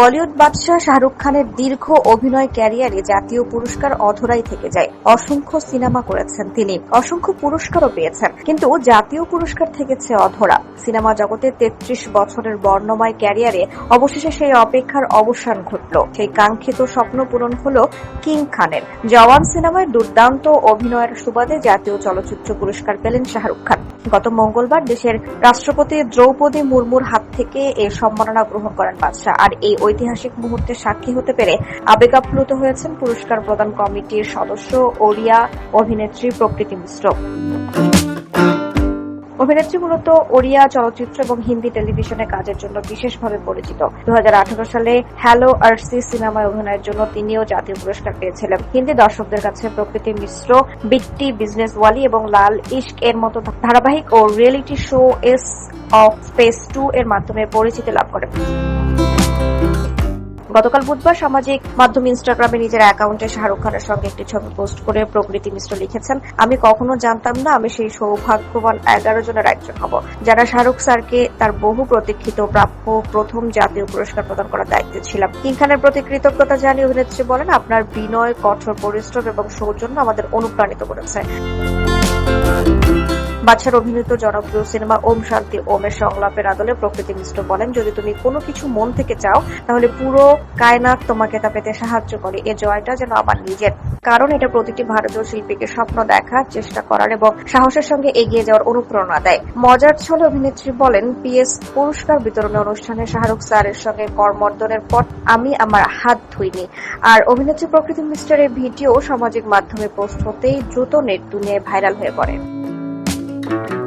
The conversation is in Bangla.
বলিউড বাদশাহ শাহরুখ খানের দীর্ঘ অভিনয় ক্যারিয়ারে জাতীয় পুরস্কার অধরাই থেকে যায়। অসংখ্য সিনেমা করেছেন তিনি। অসংখ্য পুরস্কারও পেয়েছেন। কিন্তু জাতীয় পুরস্কার থেকেছে অধরা। সিনেমা জগতে তেত্রিশ বছরের বর্ণময় ক্যারিয়ারে অবশেষে সেই অপেক্ষার অবসান ঘটল। সেই কাঙ্ক্ষিত স্বপ্ন পূরণ হল কিং খানের। জওয়ান সিনেমায় দুর্দান্ত অভিনয়ের সুবাদে জাতীয় চলচ্চিত্র পুরস্কার পেলেন শাহরুখ খান। গত মঙ্গলবার দেশের রাষ্ট্রপতি দ্রৌপদী মুর্মুর হাত থেকে এই সম্মাননা গ্রহণ করেন বাদশাহ। আর এই ঐতিহাসিক মুহূর্তে সাক্ষী হতে পেরে আবেগাপ্লুত হয়েছেন পুরস্কার প্রদান কমিটির সদস্য ওড়িয়া অভিনেত্রী প্রকৃতি মিশ্র। অভিনেত্রী মূলত ওড়িয়া চলচ্চিত্র এবং হিন্দি টেলিভিশনে কাজের জন্য বিশেষভাবে পরিচিত। দু হাজার আঠারো সালে হ্যালো আরসি সিনেমায় অভিনয়ের জন্য তিনিও জাতীয় পুরস্কার পেয়েছিলেন। হিন্দি দর্শকদের কাছে প্রকৃতি মিশ্র, বিট্টি, বিজনেস ওয়ালি এবং লাল ইশক এর মতো ধারাবাহিক ও reality show ace of space two এর মাধ্যমে পরিচিতি লাভ করেন। গতকাল বুধবার সামাজিক মাধ্যম ইনস্টাগ্রামে নিজের অ্যাকাউন্টে শাহরুখ খানের সঙ্গে একটি ছবি পোস্ট করে প্রকৃতি মিশ্র লিখেছেন, আমি কখনো জানতাম না আমি সেই সৌভাগ্যবান এগারো জনের একজন হব, যারা শাহরুখ স্যারকে তার বহু প্রতীক্ষিত প্রাপ্য প্রথম জাতীয় পুরস্কার প্রদান করার দায়িত্বে ছিলাম। কিং খানের প্রতি কৃতজ্ঞতা জানিয়ে অভিনেত্রী বলেন, আপনার বিনয়, কঠোর পরিশ্রম এবং সৌজন্য আমাদের অনুপ্রাণিত করেছে। বাচ্চার অভিনীত জনপ্রিয় সিনেমা ওম শান্তি, ওমের সংলাপের আদলে প্রকৃতি মিশ্র বলেন, যদি তুমি কোনো কিছু মন থেকে চাও, তাহলে পুরো কায়নাত তোমাকে তা পেতে সাহায্য করে। এ জয়টা যেন আমার নিজের। কারণ এটা প্রতিটি ভারতীয় শিল্পীকে স্বপ্ন দেখার চেষ্টা করার এবং সাহসের সঙ্গে এগিয়ে যাওয়ার অনুপ্রেরণা দেয়। মজার ছলে অভিনেত্রী বলেন পিএস পুরস্কার বিতরণী অনুষ্ঠানে শাহরুখ স্যারের সঙ্গে করমর্দনের পর আমি আমার হাত ধুইনি। আর অভিনেত্রী প্রকৃতি মিস্টারের ভিডিও সামাজিক মাধ্যমে পোস্ট হতেই দ্রুত নেট দুনিয়ায় ভাইরাল হয়ে পড়ে। Thank you.